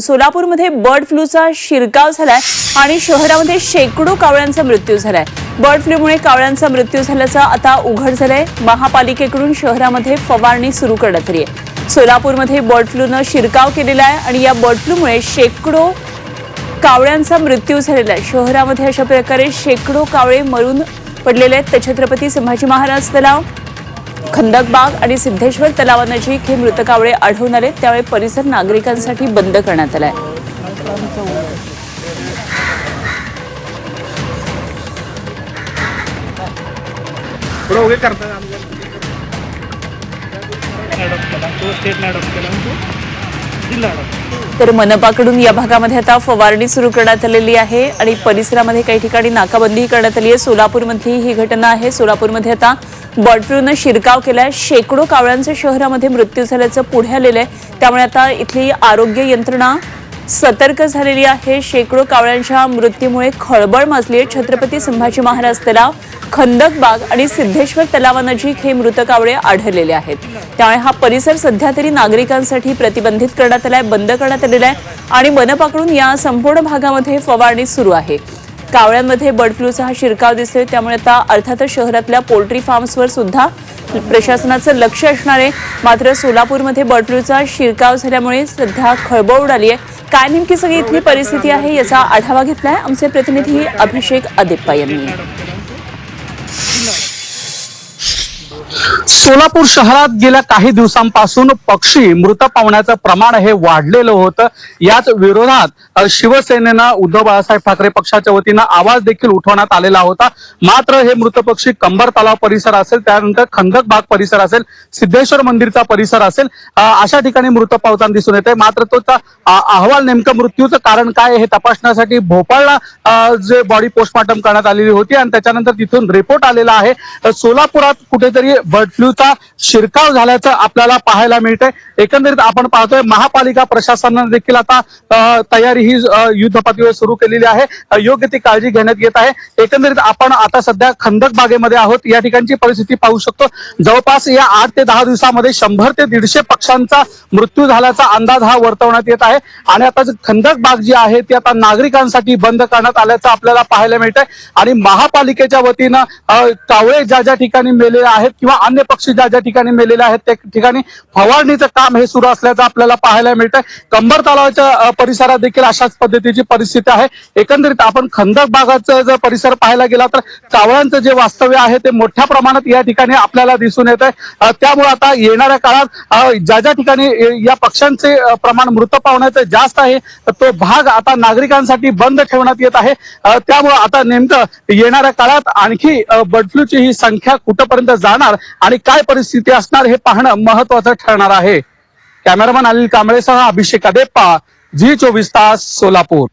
सोलापूरमध्ये बर्ड फ्लूचा शिरकाव झालाय आणि शहरामध्ये शेकडो कावळ्यांचा मृत्यू झालाय. बर्ड फ्लूमुळे कावळ्यांचा मृत्यू झाल्याचा आता उघड झालंय. महापालिकेकडून शहरामध्ये फवारणी सुरू करण्यात आली आहे. सोलापूरमध्ये बर्ड फ्लूनं शिरकाव केलेला आहे आणि या बर्ड फ्लूमुळे शेकडो कावळ्यांचा मृत्यू झालेला आहे. शहरामध्ये अशा प्रकारे शेकडो कावळे मरून पडलेले आहेत. ते छत्रपती संभाजी महाराज तलाव खंदकबाग आणि सिद्धेश्वर तलावानजीक हे मृत कावळे आढळून आले. त्यावेळी परिसर नागरिकांसाठी बंद करण्यात आलाय. पुढं तर मनपाकडून या भागामध्ये आता फवारणी सुरू करण्यात आलेली आहे आणि परिसरामध्ये काही ठिकाणी नाकाबंदी करण्यात आली आहे. सोलापूरमध्ये ही घटना आहे. सोलापूरमध्ये आता बर्ड फ्लूनं शिरकाव केलाय. शेकडो कावळ्यांचा शहरामध्ये मृत्यू झाल्याचं पुढे आलेलं आहे. त्यामुळे आता इथली आरोग्य यंत्रणा सतर्क झालेली आहे. शेकडो कावळ्यांच्या मृत्यूमुळे खळबळ माजली आहे. छत्रपती संभाजी महाराज तलाव खंदकबाग आणि सिद्धेश्वर तलावानजीक हे मृत कावळे आढळलेले आहेत. त्यामुळे हा परिसर सध्या तरी नागरिकांसाठी प्रतिबंधित करण्यात आलाय बंद करण्यात आलेला आहे आणि मनपाकडून या संपूर्ण भागामध्ये फवारणी सुरू आहे. कावळ्यांमध्ये बर्ड फ्लूचा हा शिरकाव दिसतोय. त्यामुळे आता अर्थातच शहरातल्या पोल्ट्री फार्म्सवर सुद्धा प्रशासनाचं लक्ष असणार आहे. मात्र सोलापूरमध्ये बर्ड फ्लूचा शिरकाव झाल्यामुळे सध्या खळबळ उडाली आहे. काय नेमकी सगळी इथली परिस्थिती आहे याचा आढावा घेतलाय आमचे प्रतिनिधी अभिषेक अदिप्पा यांनी. सोलापूर शहरात गेल्या काही दिवसांपासून पक्षी मृत पावण्याचं प्रमाण हे वाढलेलं होतं. याच विरोधात शिवसेनेनं उद्धव बाळासाहेब ठाकरे पक्षाच्या वतीनं आवाज देखील उठवण्यात आलेला होता. मात्र हे मृत पक्षी कंबर तलाव परिसर असेल त्यानंतर खंदक बाग परिसर असेल सिद्धेश्वर मंदिरचा परिसर असेल अशा ठिकाणी मृत पावताना दिसून येते मात्र तो अहवाल नेमकं मृत्यूचं कारण काय हे तपासण्यासाठी भोपाळला जे बॉडी पोस्टमॉर्टम करण्यात आलेली होती आणि त्याच्यानंतर तिथून रिपोर्ट आलेला आहे. सोलापुरात कुठेतरी बर्ड फ्लूचा शिरकाव झाल्याचं आपल्याला पाहायला मिळतंय. एकंदरीत आपण पाहतोय महापालिका प्रशासनाने देखील आता तयारी ही अ, युद्धपातळीवर सुरू केलेली आहे. योग्य ती काळजी घेण्यात येत आहे. एकंदरीत आपण आता सध्या खंदक बागेमध्ये आहोत. या ठिकाणची परिस्थिती पाहू शकतो. जवळपास या आठ ते दहा दिवसामध्ये शंभर ते दीडशे पक्ष्यांचा मृत्यू झाल्याचा अंदाज हा वर्तवण्यात येत आहे. आणि आता खंदक बाग जी आहे ती आता नागरिकांसाठी बंद करण्यात आल्याचं आपल्याला पाहायला मिळतंय. आणि महापालिकेच्या वतीनं कावळे ज्या ज्या ठिकाणी मेलेले आहेत किंवा अन्य पक्षी ज्या ज्या ठिकाणी मेलेले आहेत त्या ठिकाणी फवारणीचं काम हे सुरू असल्याचं आपल्याला पाहायला मिळतंय. कंबर तलावाच्या परिसरात देखील अशाच पद्धतीची परिस्थिती आहे. एकंदरीत आपण खंदक भागाचं जर परिसर पाहायला गेला तर कावळ्यांचं जे वास्तव्य आहे ते मोठ्या प्रमाणात या ठिकाणी आपल्याला दिसून येत आहे त्यामुळे आता येणाऱ्या काळात ज्या ज्या ठिकाणी या पक्ष्यांचे प्रमाण मृत पावण्याचं जास्त आहे तो भाग आता नागरिकांसाठी बंद ठेवण्यात येत आहे. त्यामुळे आता नेमकं येणाऱ्या काळात आणखी बर्ड फ्लूची ही संख्या कुठपर्यंत जाणार आणि काय परिस्थिती असणार हे पाहणं महत्वाचं ठरणार आहे. कॅमेरामन अनिल कांबळेसह अभिषेक अदेप्पा झी चोवीस तास सोलापूर.